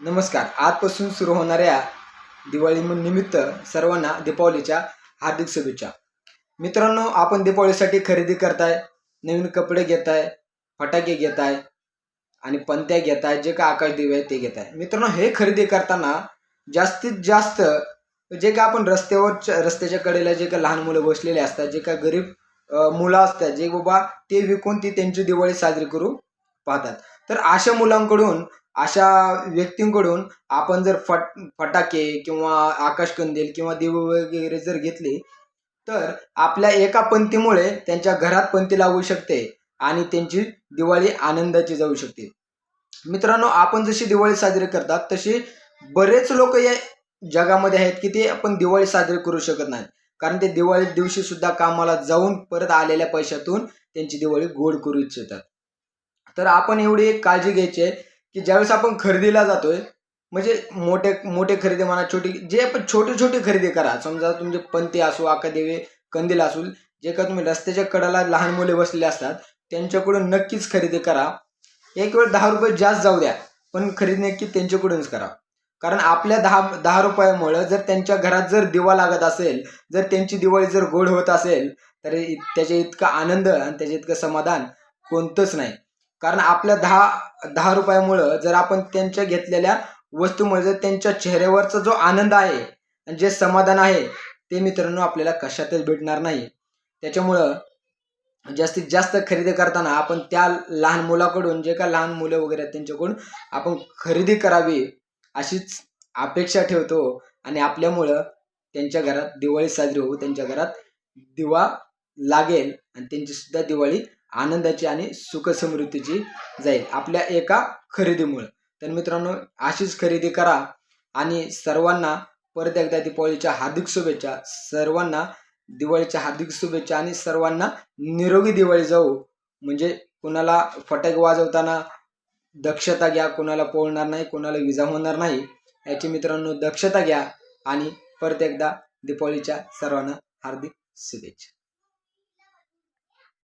नमस्कार. आजपासून सुरू होणाऱ्या दिवाळी निमित्त सर्वांना दीपावलीच्या हार्दिक शुभेच्छा. मित्रांनो आपण दीपावलीसाठी खरेदी करताय नवीन कपडे घेताय फटाके घेताय आणि पंत्या घेताय जे काय आकाश दिवे आहे ते घेताय. मित्रांनो हे खरेदी करताना जास्तीत जास्त जे काय आपण रस्त्यावर रस्त्याच्या कडेला जे काय लहान मुलं बसलेले असतात जे काय गरीब मुलं असतात जे बाबा ते विकून ती त्यांची दिवाळी साजरी करू पाहतात. तर अशा मुलांकडून अशा व्यक्तींकडून आपण जर फट फटाके किंवा आकाशकंदील किंवा दिवे वगैरे जर घेतले तर आपल्या एका पंथीमुळे त्यांच्या घरात पंथी लागू शकते आणि त्यांची दिवाळी आनंदाची जाऊ शकते. मित्रांनो आपण जशी दिवाळी साजरी करतात तशी बरेच लोक या जगामध्ये आहेत की ते आपण दिवाळी साजरी करू शकत नाही कारण ते दिवाळी दिवशी सुद्धा कामाला जाऊन परत आलेल्या पैशातून त्यांची दिवाळी गोड करू इच्छितात. तर आपण एवढी एक काळजी घ्यायची आहे की ज्यावेळेस आपण खरेदीला जातोय म्हणजे मोठे मोठे खरेदी म्हणा छोटी जे आपण छोटे छोटे खरेदी करा समजा तुमचे पंती असो आकादेवी कंदील असू जे का तुम्ही रस्त्याच्या कडाला लहान मुले बसलेले असतात त्यांच्याकडून नक्कीच खरेदी करा. एक वेळ दहा रुपये जास्त जाऊ द्या पण खरेदी नक्की त्यांच्याकडूनच करा. कारण आपल्या दहा दहा रुपयामुळं जर त्यांच्या घरात जर दिवा लागत असेल जर त्यांची दिवाळी जर गोड होत असेल तर त्याच्या इतका आनंद आणि त्याच्या इतकं समाधान कोणतंच नाही. कारण आपल्या दहा दहा रुपयामुळं जर आपण त्यांच्या घेतलेल्या वस्तूमुळे जर त्यांच्या चेहऱ्यावरचा जो आनंद आहे आणि जे समाधान आहे ते मित्रांनो आपल्याला कशातच भेटणार नाही. त्याच्यामुळं जास्तीत जास्त खरेदी करताना आपण त्या लहान मुलाकडून जे का लहान मुलं वगैरे आहेत त्यांच्याकडून आपण खरेदी करावी अशीच अपेक्षा ठेवतो आणि आपल्यामुळं त्यांच्या घरात दिवाळी साजरी होऊ त्यांच्या घरात दिवा लागेल आणि त्यांची सुद्धा दिवाळी आनंदाची आणि सुखसमृद्धीची जाईल आपल्या एका खरेदीमुळं. तर मित्रांनो अशीच खरेदी करा आणि सर्वांना परत एकदा दीपावलीच्या हार्दिक शुभेच्छा. सर्वांना दिवाळीच्या हार्दिक शुभेच्छा आणि सर्वांना निरोगी दिवाळी जाऊ. म्हणजे कुणाला फटाके वाजवताना दक्षता घ्या कुणाला पोळणार नाही कुणाला विजा होणार नाही याची मित्रांनो दक्षता घ्या आणि परत एकदा दीपावलीच्या सर्वांना हार्दिक शुभेच्छा.